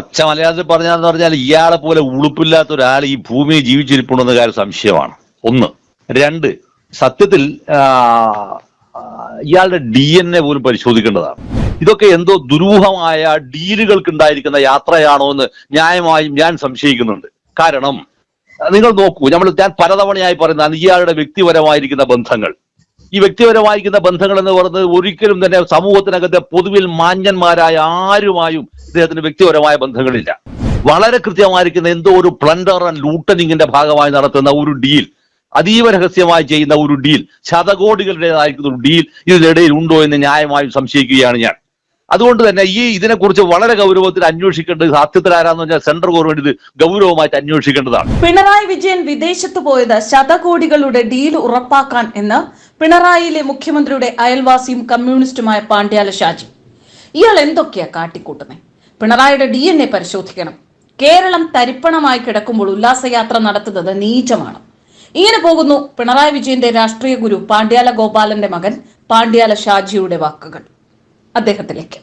പച്ച മലയാളത്തിൽ പറഞ്ഞാന്ന് പറഞ്ഞാൽ ഇയാളെ പോലെ ഉളുപ്പില്ലാത്ത ഒരാൾ ഈ ഭൂമിയിൽ ജീവിച്ചിരിപ്പുണ്ടെന്ന കാര്യം സംശയമാണ്. ഒന്ന്. രണ്ട്. സത്യത്തിൽ ഇയാളുടെ ഡി എൻ എ പോലും പരിശോധിക്കേണ്ടതാണ്. ഇതൊക്കെ എന്തോ ദുരൂഹമായ ഡീലുകൾക്ക് ഉണ്ടായിരിക്കുന്ന യാത്രയാണോ എന്ന് ന്യായമായും ഞാൻ സംശയിക്കുന്നുണ്ട്. കാരണം നിങ്ങൾ നോക്കൂ നമ്മൾ ഞാൻ പലതവണയായി പറയുന്നതാണ് ഇയാളുടെ വ്യക്തിപരമായിരിക്കുന്ന ബന്ധങ്ങൾ. ഈ വ്യക്തിപരമായിരിക്കുന്ന ബന്ധങ്ങൾ എന്ന് പറയുന്നത് ഒരിക്കലും തന്നെ സമൂഹത്തിനകത്തെ പൊതുവിൽ മാന്യന്മാരായ ആരുമായും ഇദ്ദേഹത്തിന് വ്യക്തിപരമായ ബന്ധങ്ങളില്ല. വളരെ കൃത്യമായിരിക്കുന്ന എന്തോ ഒരു പ്ലണ്ടർ ആൻഡ് ലൂട്ടനിങ്ങിന്റെ ഭാഗമായി നടത്തുന്ന ഒരു ഡീൽ അതീവ രഹസ്യമായി ചെയ്യുന്ന ഒരു ഡീൽ ശതകോടികളുടേതായിരിക്കുന്ന ഒരു ഡീൽ ഇതിനിടയിൽ ഉണ്ടോ എന്ന് ന്യായമായും സംശയിക്കുകയാണ് ഞാൻ. അതുകൊണ്ട് തന്നെ ഈ ഇതിനെക്കുറിച്ച് വളരെ ഗൗരവത്തിൽ അന്വേഷിക്കേണ്ടത് സാധ്യതരാരാന്ന് പറഞ്ഞാൽ സെൻട്രൽ ഗവൺമെന്റ് ഇത് ഗൗരവമായിട്ട് അന്വേഷിക്കേണ്ടതാണ്. പിണറായി വിജയൻ വിദേശത്ത് പോയത് ശതകോടികളുടെ ഡീൽ ഉറപ്പാക്കാൻ എന്ന് പിണറായിയിലെ മുഖ്യമന്ത്രിയുടെ അയൽവാസിയും കമ്മ്യൂണിസ്റ്റുമായ പാണ്ഡ്യാല ഷാജി. ഇയാൾ എന്തൊക്കെയാ കാട്ടിക്കൂട്ടുന്നത് പിണറായിയുടെ ഡി എൻ എ പരിശോധിക്കണം. കേരളം തരിപ്പണമായി കിടക്കുമ്പോൾ ഉല്ലാസയാത്ര നടത്തുന്നത് നീചമാണ്. ഇങ്ങനെ പോകുന്നു പിണറായി വിജയന്റെ രാഷ്ട്രീയ ഗുരു പാണ്ഡ്യാല ഗോപാലന്റെ മകൻ പാണ്ഡ്യാല ഷാജിയുടെ വാക്കുകൾ. അദ്ദേഹത്തിലേക്ക്.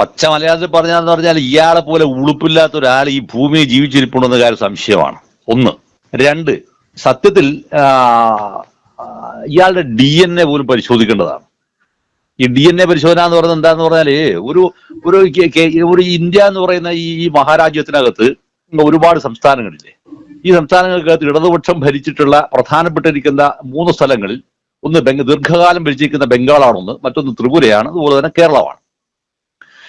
പച്ച മലയാളത്തിൽ പറഞ്ഞാന്ന് പറഞ്ഞാൽ ഇയാളെ പോലെ ഉളുപ്പില്ലാത്ത ഒരാൾ ഈ ഭൂമിയിൽ ജീവിച്ചിരിപ്പുണ്ടെന്ന കാര്യം സംശയമാണ്. ഒന്ന്. രണ്ട് സത്യത്തിൽ ഇയാളുടെ ഡി എൻ എ പോലും പരിശോധിക്കേണ്ടതാണ്. ഈ ഡി എൻ എ പരിശോധന എന്ന് പറയുന്നത് എന്താന്ന് പറഞ്ഞാൽ ഒരു ഒരു ഒരു ഇന്ത്യ എന്ന് പറയുന്ന ഈ മഹാരാജ്യത്തിനകത്ത് ഒരുപാട് സംസ്ഥാനങ്ങളില്ലേ? ഈ സംസ്ഥാനങ്ങൾക്കകത്ത് ഇടതുപക്ഷം ഭരിച്ചിട്ടുള്ള പ്രധാനപ്പെട്ടിരിക്കുന്ന മൂന്ന് സ്ഥലങ്ങളിൽ ഒന്ന് ബംഗ ദീർഘകാലം ഭരിച്ചിരിക്കുന്ന ബംഗാളാണൊന്ന് മറ്റൊന്ന് ത്രിപുരയാണ് അതുപോലെ തന്നെ കേരളമാണ്.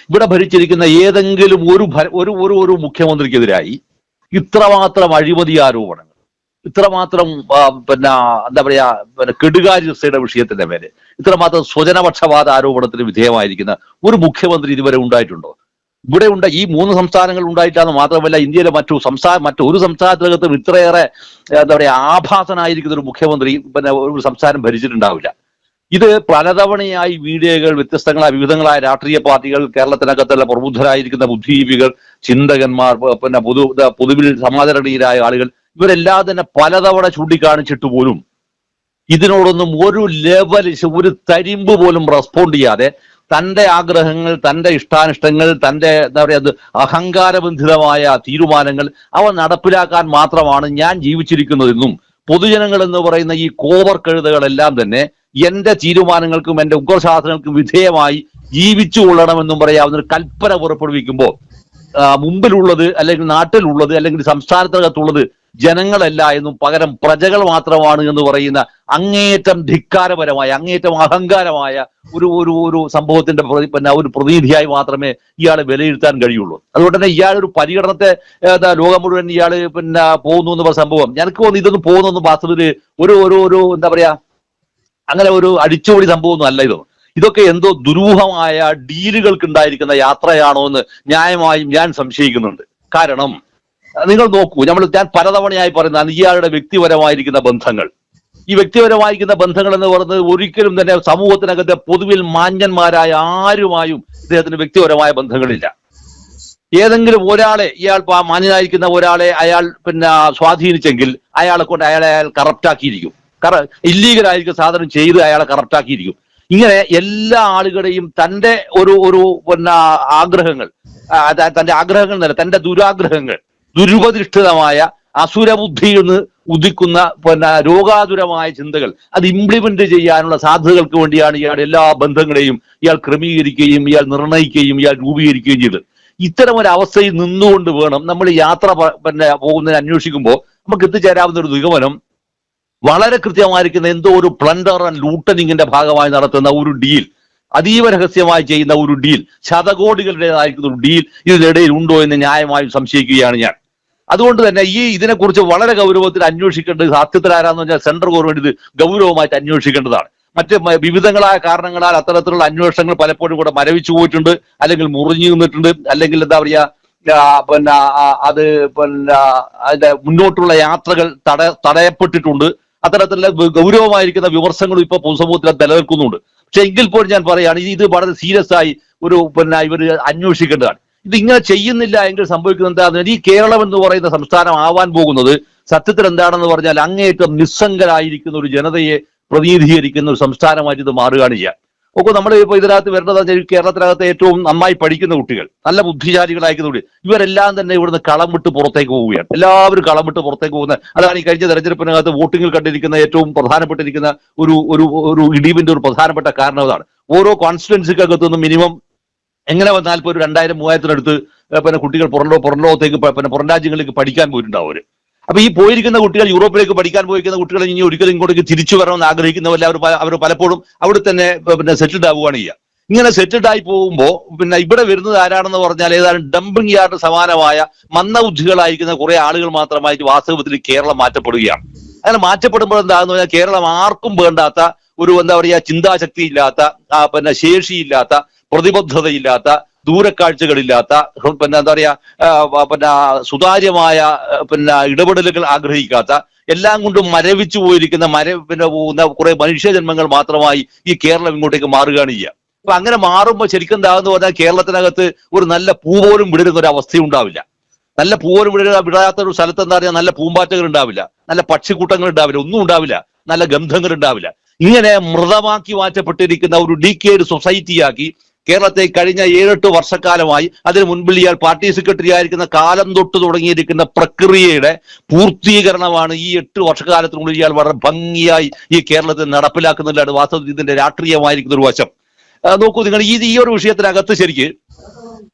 ഇവിടെ ഭരിച്ചിരിക്കുന്ന ഏതെങ്കിലും ഒരു ഒരു ഒരു ഒരു മുഖ്യമന്ത്രിക്കെതിരായി ഇത്രമാത്രം അഴിമതി ആരോപണങ്ങൾ ഇത്രമാത്രം പിന്നെ എന്താ പറയാ പിന്നെ കെടുകാര്യസ്ഥയുടെ വിഷയത്തിന്റെ മേലെ ഇത്രമാത്രം സ്വജനപക്ഷപാത ആരോപണത്തിന് വിധേയമായിരിക്കുന്ന ഒരു മുഖ്യമന്ത്രി ഇതുവരെ ഉണ്ടായിട്ടുണ്ടോ? ഇവിടെ ഉണ്ട് ഈ മൂന്ന് സംസ്ഥാനങ്ങൾ ഉണ്ടായിട്ടാണ് മാത്രമല്ല ഇന്ത്യയിലെ മറ്റു സംസ്ഥാന മറ്റു ഒരു സംസ്ഥാനത്തിനകത്തും ഇത്രയേറെ എന്താ പറയുക ആഭാസനായിരിക്കുന്ന ഒരു മുഖ്യമന്ത്രി പിന്നെ ഒരു സംസ്ഥാനം ഭരിച്ചിട്ടുണ്ടാവില്ല. ഇത് പലതവണയായി മീഡിയകൾ വ്യത്യസ്തങ്ങളായ വിവിധങ്ങളായ രാഷ്ട്രീയ പാർട്ടികൾ കേരളത്തിനകത്തുള്ള പ്രബുദ്ധരായിരിക്കുന്ന ബുദ്ധിജീവികൾ ചിന്തകന്മാർ പിന്നെ പൊതു പൊതുവിൽ സമാധാനീയരായ ആളുകൾ ഇവരെല്ലാം തന്നെ പലതവണ ചൂണ്ടിക്കാണിച്ചിട്ട് പോലും ഇതിനോടൊന്നും ഒരു ലെവൽ ഒരു തരിമ്പ് പോലും റെസ്പോണ്ട് ചെയ്യാതെ തന്റെ ആഗ്രഹങ്ങൾ തന്റെ ഇഷ്ടാനിഷ്ടങ്ങൾ തന്റെ എന്താ പറയുക അഹങ്കാരബന്ധിതമായ തീരുമാനങ്ങൾ അവ നടപ്പിലാക്കാൻ മാത്രമാണ് ഞാൻ ജീവിച്ചിരിക്കുന്നതെന്നും പൊതുജനങ്ങൾ എന്ന് പറയുന്ന ഈ കോവർ കഴുതകളെല്ലാം തന്നെ എന്റെ തീരുമാനങ്ങൾക്കും എന്റെ ഉഗ്രശാസനങ്ങൾക്കും വിധേയമായി ജീവിച്ചു കൊള്ളണമെന്നും പറയാവുന്ന ഒരു കൽപ്പന പുറപ്പെടുവിക്കുമ്പോൾ മുമ്പിലുള്ളത് അല്ലെങ്കിൽ നാട്ടിലുള്ളത് അല്ലെങ്കിൽ സംസ്ഥാനത്തിനകത്തുള്ളത് ജനങ്ങളല്ല എന്നും പകരം പ്രജകൾ മാത്രമാണ് എന്ന് പറയുന്ന അങ്ങേയറ്റം ധിക്കാരപരമായ അങ്ങേയറ്റം അഹങ്കാരമായ ഒരു ഒരു ഒരു സംഭവത്തിന്റെ പിന്നെ ഒരു പ്രതിനിധിയായി മാത്രമേ ഇയാളെ വിലയിരുത്താൻ കഴിയുള്ളൂ. അതുകൊണ്ട് തന്നെ ഇയാൾ ഒരു പരിഗണനത്തെ ഏതാ, ലോകം മുഴുവൻ ഇയാൾ പിന്നെ പോകുന്നു എന്ന് പറഞ്ഞ സംഭവം. എനിക്ക് തോന്നുന്നു ഇതൊന്നും പോകുന്നൊന്നും വാസ്തവത്തിൽ ഒരു ഒരു ഒരു എന്താ പറയാ അങ്ങനെ ഒരു അടിച്ചുപൊളി സംഭവമൊന്നും അല്ല ഇതൊന്നും ഇതൊക്കെ എന്തോ ദുരൂഹമായ ഡീലുകൾക്ക് ഉണ്ടായിരിക്കുന്ന യാത്രയാണോ എന്ന് ന്യായമായും ഞാൻ സംശയിക്കുന്നുണ്ട്. കാരണം നിങ്ങൾ നോക്കൂ നമ്മൾ ഞാൻ പലതവണയായി പറയുന്ന അനുജിയാളുടെ വ്യക്തിപരമായിരിക്കുന്ന ബന്ധങ്ങൾ. ഈ വ്യക്തിപരമായിരിക്കുന്ന ബന്ധങ്ങൾ എന്ന് പറയുന്നത് ഒരിക്കലും തന്നെ സമൂഹത്തിനകത്തെ പൊതുവിൽ മാന്യന്മാരായ ആരുമായും ഇദ്ദേഹത്തിന് വ്യക്തിപരമായ ബന്ധങ്ങളില്ല. ഏതെങ്കിലും ഒരാളെ ഇയാൾ മാന്യനായിരിക്കുന്ന ഒരാളെ അയാൾ പിന്നെ സ്വാധീനിച്ചെങ്കിൽ അയാളെ കൊണ്ട് അയാളെ അയാൾ കറപ്റ്റാക്കിയിരിക്കും കറ ഇല്ലീഗൽ ആയിരിക്കും സാധനം ചെയ്ത് അയാളെ കറപ്റ്റാക്കിയിരിക്കും ഇങ്ങനെ എല്ലാ ആളുകളെയും തന്റെ ഒരു ഒരു പിന്നെ ആഗ്രഹങ്ങൾ തന്റെ ആഗ്രഹങ്ങൾ തന്നെ തന്റെ ദുരാഗ്രഹങ്ങൾ ദുരുപതിഷ്ഠിതമായ അസുരബുദ്ധിയിൽ നിന്ന് ഉദിക്കുന്ന പിന്നെ രോഗാതുരമായ ചിന്തകൾ. അത് ഇംപ്ലിമെന്റ് ചെയ്യാനുള്ള സാധ്യതകൾക്ക് വേണ്ടിയാണ് ഇയാൾ എല്ലാ ബന്ധങ്ങളെയും ഇയാൾ ക്രമീകരിക്കുകയും ഇയാൾ നിർണയിക്കുകയും ഇയാൾ രൂപീകരിക്കുകയും ചെയ്തത്. ഇത്തരം ഒരു അവസ്ഥയിൽ നിന്നുകൊണ്ട് വേണം നമ്മൾ യാത്ര പിന്നെ പോകുന്നതിന് അന്വേഷിക്കുമ്പോൾ നമുക്ക് എത്തിച്ചേരാവുന്ന ഒരു നിഗമനം വളരെ കൃത്യമായിരിക്കുന്ന എന്തോ ഒരു പ്ലണ്ടർ ആൻഡ് ലൂട്ടനിങ്ങിന്റെ ഭാഗമായി നടത്തുന്ന ഒരു ഡീൽ അതീവ രഹസ്യമായി ചെയ്യുന്ന ഒരു ഡീൽ ശതകോടികളുടേതായിരിക്കുന്ന ഒരു ഡീൽ ഇതിനിടയിൽ ഉണ്ടോ എന്ന് ന്യായമായും സംശയിക്കുകയാണ് ഞാൻ. അതുകൊണ്ട് തന്നെ ഈ ഇതിനെക്കുറിച്ച് വളരെ ഗൗരവത്തിൽ അന്വേഷിക്കേണ്ടത് സത്യത്തിൽ ആരാന്ന് പറഞ്ഞാൽ സെൻട്രൽ ഗവൺമെന്റ് ഇത് ഗൗരവമായിട്ട് അന്വേഷിക്കേണ്ടതാണ്. മറ്റ് വിവിധങ്ങളായ കാരണങ്ങളാൽ അത്തരത്തിലുള്ള അന്വേഷണങ്ങൾ പലപ്പോഴും കൂടെ മരവിച്ചു പോയിട്ടുണ്ട് അല്ലെങ്കിൽ മുറിഞ്ഞു നിന്നിട്ടുണ്ട് അല്ലെങ്കിൽ എന്താ പറയാ പിന്നെ അത് പിന്നെ അതിന്റെ മുന്നോട്ടുള്ള യാത്രകൾ തട തടയപ്പെട്ടിട്ടുണ്ട്. അത്തരത്തിലുള്ള ഗൗരവമായിരിക്കുന്ന വിമർശങ്ങളും ഇപ്പൊ പൊതുസമൂഹത്തിൽ നിലനിൽക്കുന്നുണ്ട്. പക്ഷെ എങ്കിൽ പോലും ഞാൻ പറയുകയാണ് ഇത് വളരെ സീരിയസ് ആയി ഒരു പിന്നെ ഇവർ അന്വേഷിക്കേണ്ടതാണ്. ഇത് ഇങ്ങനെ ചെയ്യുന്നില്ല എങ്കിൽ സംഭവിക്കുന്നത് എന്താണെന്ന് ഈ കേരളം എന്ന് പറയുന്ന സംസ്ഥാനം ആവാൻ പോകുന്നത് സത്യത്തിൽ എന്താണെന്ന് പറഞ്ഞാൽ അങ്ങേയറ്റം നിസ്സംഗരായിരിക്കുന്ന ഒരു ജനതയെ പ്രതിനിധീകരിക്കുന്ന ഒരു സംസ്ഥാനമായിട്ട് ഇത് മാറുകയാണ് ചെയ്യുക. ഒക്കെ നമ്മൾ ഇപ്പോൾ ഇതിനകത്ത് വരേണ്ടത് കേരളത്തിനകത്ത് ഏറ്റവും നന്നായി പഠിക്കുന്ന കുട്ടികൾ നല്ല ബുദ്ധിശാലികളായിരിക്കുന്ന കുട്ടികൾ ഇവരെല്ലാം തന്നെ ഇവിടുന്ന് കളം വിട്ട് പുറത്തേക്ക് പോവുകയാണ്. എല്ലാവരും കളം വിട്ട് പുറത്തേക്ക് പോകുന്ന അതാണ് ഈ കഴിഞ്ഞ തെരഞ്ഞെടുപ്പിനകത്ത് വോട്ടിങ്ങിൽ കണ്ടിരിക്കുന്ന ഏറ്റവും പ്രധാനപ്പെട്ടിരിക്കുന്ന ഒരു ഒരു ഒരു ഇടിവിന്റെ ഒരു പ്രധാനപ്പെട്ട കാരണം അതാണ്. ഓരോ കോൺസ്റ്റിറ്റ്യൻസിക്കകത്തു നിന്നും മിനിമം എങ്ങനെ വന്നാൽ ഒരു രണ്ടായിരം മൂവായിരത്തിനടുത്ത് പിന്നെ കുട്ടികൾ പുറം പുറം ലോകത്തേക്ക് പിന്നെ പുറം രാജ്യങ്ങളിലേക്ക് പഠിക്കാൻ പോയിട്ടുണ്ടാവും അവർ. അപ്പൊ ഈ പോയിരിക്കുന്ന കുട്ടികൾ യൂറോപ്പിലേക്ക് പഠിക്കാൻ പോയിരിക്കുന്ന കുട്ടികൾ ഇനി ഒരിക്കലും ഇങ്ങോട്ടേക്ക് തിരിച്ചു വരണമെന്ന് ആഗ്രഹിക്കുന്നവല്ല അവർ അവർ പലപ്പോഴും അവിടെ തന്നെ പിന്നെ സെറ്റിൽഡ് ആവുകയാണ് ചെയ്യുക. ഇങ്ങനെ സെറ്റിൽഡ് ആയി പോകുമ്പോൾ പിന്നെ ഇവിടെ വരുന്നത് ആരാണെന്ന് പറഞ്ഞാൽ ഏതാണ്ട് ഡംപിംഗ് യാർഡ് സമാനമായ മന്ദബുദ്ധികളായിരിക്കുന്ന കുറെ ആളുകൾ മാത്രമായിട്ട് വാസ്തവത്തിൽ കേരളം മാറ്റപ്പെടുകയാണ്. അങ്ങനെ മാറ്റപ്പെടുമ്പോൾ എന്താണെന്ന് പറഞ്ഞാൽ കേരളം ആർക്കും വേണ്ടാത്ത ഒരു എന്താ പറയുക ചിന്താശക്തി ഇല്ലാത്ത പിന്നെ ശേഷിയില്ലാത്ത പ്രതിബദ്ധതയില്ലാത്ത ദൂരക്കാഴ്ചകളില്ലാത്ത പിന്നെ എന്താ പറയാ പിന്നെ സുതാര്യമായ പിന്നെ ഇടപെടലുകൾ ആഗ്രഹിക്കാത്ത എല്ലാം കൊണ്ടും മരവിച്ചു പോയിരിക്കുന്ന മര പിന്നെ പോകുന്ന കുറെ മനുഷ്യജന്മങ്ങൾ മാത്രമായി ഈ കേരളം ഇങ്ങോട്ടേക്ക് മാറുകയാണ് ചെയ്യുക. അപ്പൊ അങ്ങനെ മാറുമ്പോൾ ശരിക്കും എന്താകുന്ന പറഞ്ഞാൽ കേരളത്തിനകത്ത് ഒരു നല്ല പൂ പോലും വിടരുന്ന ഒരു അവസ്ഥ ഉണ്ടാവില്ല. നല്ല പൂ പോലും വിടരുന്ന വിടാത്ത ഒരു സ്ഥലത്ത് എന്താ പറയുക നല്ല പൂമ്പാറ്റകൾ ഉണ്ടാവില്ല. നല്ല പക്ഷിക്കൂട്ടങ്ങൾ ഉണ്ടാവില്ല. ഒന്നും ഉണ്ടാവില്ല. നല്ല ഗന്ധങ്ങൾ ഉണ്ടാവില്ല. ഇങ്ങനെ മൃതമാക്കി മാറ്റപ്പെട്ടിരിക്കുന്ന ഒരു ഡീക്കേഡ് സൊസൈറ്റിയാക്കി കേരളത്തെ കഴിഞ്ഞ ഏഴെട്ട് വർഷക്കാലമായി അതിന് മുൻപിൽ ഇയാൾ പാർട്ടി സെക്രട്ടറി ആയിരിക്കുന്ന കാലം തൊട്ട് തുടങ്ങിയിരിക്കുന്ന പ്രക്രിയയുടെ പൂർത്തീകരണമാണ് ഈ എട്ട് വർഷക്കാലത്തിനുള്ളിൽ ഇയാൾ വളരെ ഭംഗിയായി ഈ കേരളത്തിൽ നടപ്പിലാക്കുന്നില്ലാണ് വാസ്തവത്തിൽ ഇതിന്റെ രാഷ്ട്രീയമായിരിക്കുന്ന ഒരു വശം. നോക്കൂ നിങ്ങൾ ഈ ഈ ഒരു വിഷയത്തിനകത്ത് ശരിക്ക്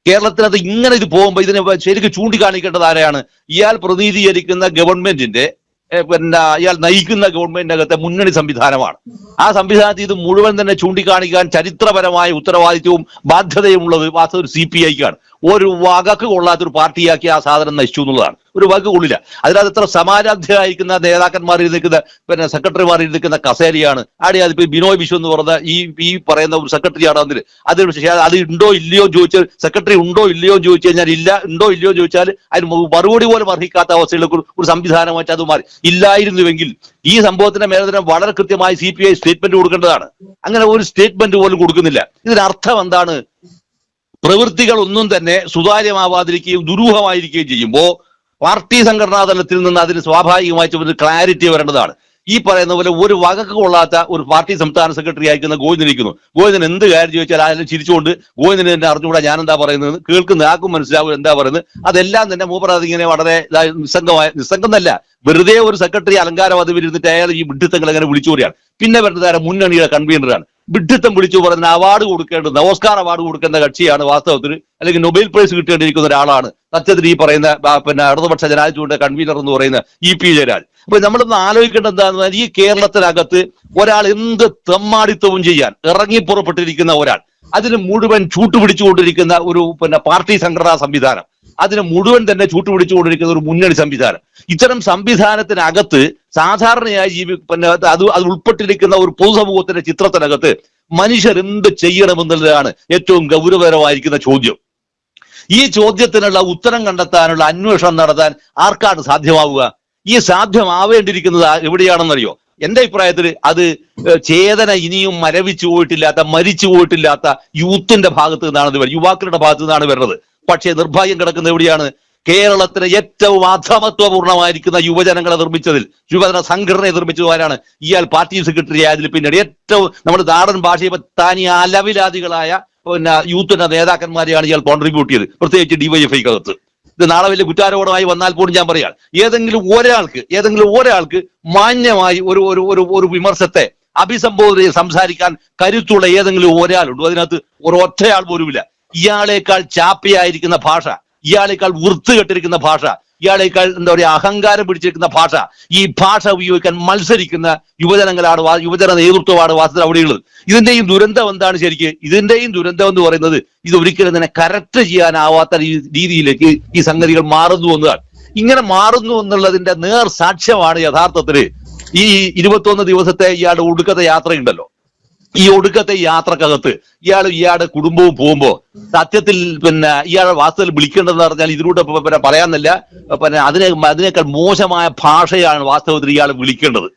കേരളത്തിനകത്ത് ഇങ്ങനെ ഇത് പോകുമ്പോൾ ഇതിനെ ശരിക്കും ചൂണ്ടിക്കാണിക്കേണ്ടത് ആരെയാണ്? ഇയാൾ പ്രതിനിധീകരിക്കുന്ന ഗവൺമെന്റിന്റെ പിന്നെ ഇയാൾ നയിക്കുന്ന ഗവൺമെന്റിന്റെ ഗവൺമെന്റിനകത്തെ മുന്നണി സംവിധാനമാണ്. ആ സംവിധാനത്തിൽ ഇത് മുഴുവൻ തന്നെ ചൂണ്ടിക്കാണിക്കാൻ ചരിത്രപരമായ ഉത്തരവാദിത്വവും ബാധ്യതയും ഉള്ളത് വാസ്തവ സി പി ഐക്കാണ്. ഒരു വകക്ക് കൊള്ളാത്തൊരു പാർട്ടിയാക്കി ആ സാധനം നശിച്ചു എന്നുള്ളതാണ്. ഒരു വക കൊള്ളില്ല അതിനകത്ത് എത്ര സമാരാധ്യരായിരിക്കുന്ന നേതാക്കന്മാർ നിൽക്കുന്ന പിന്നെ സെക്രട്ടറിമാർ നിൽക്കുന്ന കസേരയാണ്. ആടെ അതിപ്പോ ബിനോയ് വിശ്വം എന്ന് പറഞ്ഞ ഈ ഈ പറയുന്ന ഒരു സെക്രട്ടറിയാണ് അതിൽ അതിന് പക്ഷേ അത് ഉണ്ടോ ഇല്ലയോ ചോദിച്ചാൽ സെക്രട്ടറി ഉണ്ടോ ഇല്ലയോ ചോദിച്ചു കഴിഞ്ഞാൽ ഇല്ല. ഉണ്ടോ ഇല്ലയോ ചോദിച്ചാൽ അതിന് മറുപടി പോലും അർഹിക്കാത്ത അവസ്ഥയിലേക്ക് ഒരു- ഒരു സംവിധാനമായിട്ട് അത് മാറി. ഇല്ലായിരുന്നുവെങ്കിൽ ഈ സംഭവത്തിന്റെ മേലധനം വളരെ കൃത്യമായി സി പി ഐ സ്റ്റേറ്റ്മെന്റ് കൊടുക്കേണ്ടതാണ്. അങ്ങനെ ഒരു സ്റ്റേറ്റ്മെന്റ് പോലും കൊടുക്കുന്നില്ല. ഇതിനർത്ഥം എന്താണ്? പ്രവൃത്തികൾ ഒന്നും തന്നെ സുതാര്യമാവാതിരിക്കുകയും ദുരൂഹമായിരിക്കുകയും ചെയ്യുമ്പോൾ പാർട്ടി സംഘടനാ തലത്തിൽ നിന്ന് അതിന് സ്വാഭാവികമായിട്ടും ഒരു ക്ലാരിറ്റി വരേണ്ടതാണ്. ഈ പറയുന്ന പോലെ ഒരു വകക്ക് കൊള്ളാത്ത ഒരു പാർട്ടി സംസ്ഥാന സെക്രട്ടറി ആയിരിക്കുന്ന ഗോവിന്ദൻ ഇരിക്കുന്നു. ഗോവിന്ദൻ എന്ത് കാര്യം ചോദിച്ചാൽ ആരും ചിരിച്ചുകൊണ്ട് ഗോവിന്ദൻ എന്നെ അറിഞ്ഞുകൂടാ ഞാൻ എന്താ പറയുന്നത്? കേൾക്കുന്ന ആർക്കും മനസ്സിലാവും എന്താ പറയുന്നത്? അതെല്ലാം തന്നെ മൂപ്പർ അതിങ്ങനെ വളരെ നിസ്സംഗമായ നിസ്സംഗം എന്നല്ല വെറുതെ ഒരു സെക്രട്ടറി അലങ്കാരം അത് ഇരുന്നിട്ട് അയാൾ ഈ വിഡിത്തങ്ങൾ അങ്ങനെ വിളിച്ചു പിന്നെ വരുന്നത്? മുന്നണിയുടെ കൺവീനറാണ് വിഡ്ഢിത്തം വിളിച്ചു പറയുന്ന അവാർഡ് കൊടുക്കേണ്ടത് നമസ്കാർ അവാർഡ് കൊടുക്കേണ്ട കക്ഷിയാണ് വാസ്തവത്തിൽ അല്ലെങ്കിൽ നൊബേൽ പ്രൈസ് കിട്ടേണ്ടിയിരിക്കുന്ന ഒരാളാണ്. സത്യത്തിൽ ഈ പറയുന്ന പിന്നെ ഇടതുപക്ഷ ജനാധിപത്യയുടെ കൺവീനർ എന്ന് പറയുന്ന ഇ പി ജയരാജ്. അപ്പൊ നമ്മളൊന്ന് ആലോചിക്കേണ്ട എന്താണെന്ന് പറഞ്ഞാൽ ഈ കേരളത്തിനകത്ത് ഒരാൾ എന്ത് തെമ്മാടിത്തവും ചെയ്യാൻ ഇറങ്ങിപ്പുറപ്പെട്ടിരിക്കുന്ന ഒരാൾ അതിന് മുഴുവൻ ചൂട്ടുപിടിച്ചുകൊണ്ടിരിക്കുന്ന ഒരു പിന്നെ പാർട്ടി സംഘടനാ സംവിധാനം. അതിന് മുഴുവൻ തന്നെ ചൂട്ടുപിടിച്ചുകൊണ്ടിരിക്കുന്ന ഒരു മുന്നണി സംവിധാനം. ഇത്തരം സംവിധാനത്തിനകത്ത് സാധാരണയായി ജീവി പിന്നെ അത് അത് ഉൾപ്പെട്ടിരിക്കുന്ന ഒരു പൊതുസമൂഹത്തിന്റെ ചിത്രത്തിനകത്ത് മനുഷ്യർ എന്ത് ചെയ്യണമെന്നുള്ളതാണ് ഏറ്റവും ഗൗരവകരമായിരിക്കുന്ന ചോദ്യം. ഈ ചോദ്യത്തിനുള്ള ഉത്തരം കണ്ടെത്താനുള്ള അന്വേഷണം നടത്താൻ ആർക്കാണ് സാധ്യമാവുക? ഈ സാധ്യമാവേണ്ടിയിരിക്കുന്നത് എവിടെയാണെന്നറിയോ? എന്റെ അഭിപ്രായത്തിൽ അത് ചേതന ഇനിയും മരവിച്ചു പോയിട്ടില്ലാത്ത മരിച്ചു പോയിട്ടില്ലാത്ത യൂത്തിന്റെ ഭാഗത്ത് നിന്നാണ് ഇത് വരുന്നത്. യുവാക്കളുടെ ഭാഗത്ത് നിന്നാണ് വരുന്നത്. പക്ഷേ നിർഭാഗ്യം കിടക്കുന്ന എവിടെയാണ്? കേരളത്തിന് ഏറ്റവും അധമത്വപൂർണമായിരിക്കുന്ന യുവജനങ്ങളെ നിർമ്മിച്ചതിൽ യുവജന സംഘടനയെ നിർമ്മിച്ചത് ആരാണ്? ഇയാൾ പാർട്ടി സെക്രട്ടറി ആയതിൽ പിന്നീട് ഏറ്റവും നമ്മുടെ നാടൻ ഭാഷയെ താനി അലവിലാദികളായ പിന്നെ യൂത്തിന്റെ നേതാക്കന്മാരെയാണ് ഇയാൾ കോൺട്രിബ്യൂട്ട് ചെയ്ത് പ്രത്യേകിച്ച് ഡിവൈഎഫ്ഐക്കകത്ത് ഇത് നാളെ വലിയ കുറ്റാരോപണമായി വന്നാൽ പോലും ഞാൻ പറയാം. ഏതെങ്കിലും ഒരാൾക്ക് ഏതെങ്കിലും ഒരാൾക്ക് മാന്യമായി ഒരു ഒരു ഒരു ഒരു വിമർശത്തെ അഭിസംബോധന സംസാരിക്കാൻ കരുത്തുള്ള ഏതെങ്കിലും ഒരാളുണ്ടോ. അതിനകത്ത് ഒരു ഒറ്റയാൾ പോലുമില്ല. ഇയാളേക്കാൾ ചാപ്പിയായിരിക്കുന്ന ഭാഷ ഇയാളേക്കാൾ വൃത്തുകെട്ടിരിക്കുന്ന ഭാഷ ഇയാളേക്കാൾ എന്താ പറയുക അഹങ്കാരം പിടിച്ചിരിക്കുന്ന ഭാഷ ഈ ഭാഷ ഉപയോഗിക്കാൻ മത്സരിക്കുന്ന യുവജനങ്ങളാണ് യുവജന നേതൃത്വമാണ് വാസ്തവ അവിടെയുള്ളത്. ഇതിന്റെയും ദുരന്തം എന്താണ് ശരിക്ക്? ഇതിന്റെയും ദുരന്തം എന്ന് പറയുന്നത് ഇത് ഒരിക്കലും തന്നെ കറക്റ്റ് ചെയ്യാനാവാത്ത രീതിയിലേക്ക് ഈ സംഗതികൾ മാറുന്നു എന്നതാണ്. ഇങ്ങനെ മാറുന്നു എന്നുള്ളതിന്റെ നേർ സാക്ഷ്യമാണ് യഥാർത്ഥത്തിൽ ഈ ഇരുപത്തൊന്ന് ദിവസത്തെ ഇയാളുടെ ഒടുക്കത്തെ യാത്രയുണ്ടല്ലോ. ഈ ഒടുക്കത്തെ യാത്രക്കകത്ത് ഇയാൾ ഇയാളുടെ കുടുംബവും പോകുമ്പോ സത്യത്തിൽ പിന്നെ ഇയാളെ വാസ്തവത്തിൽ വിളിക്കേണ്ടതെന്ന് പറഞ്ഞാൽ ഇതിലൂടെ പിന്നെ പറയാന്നില്ല പിന്നെ അതിനെ അതിനേക്കാൾ മോശമായ ഭാഷയാണ് വാസ്തവത്തിൽ ഇയാൾ വിളിക്കേണ്ടത്.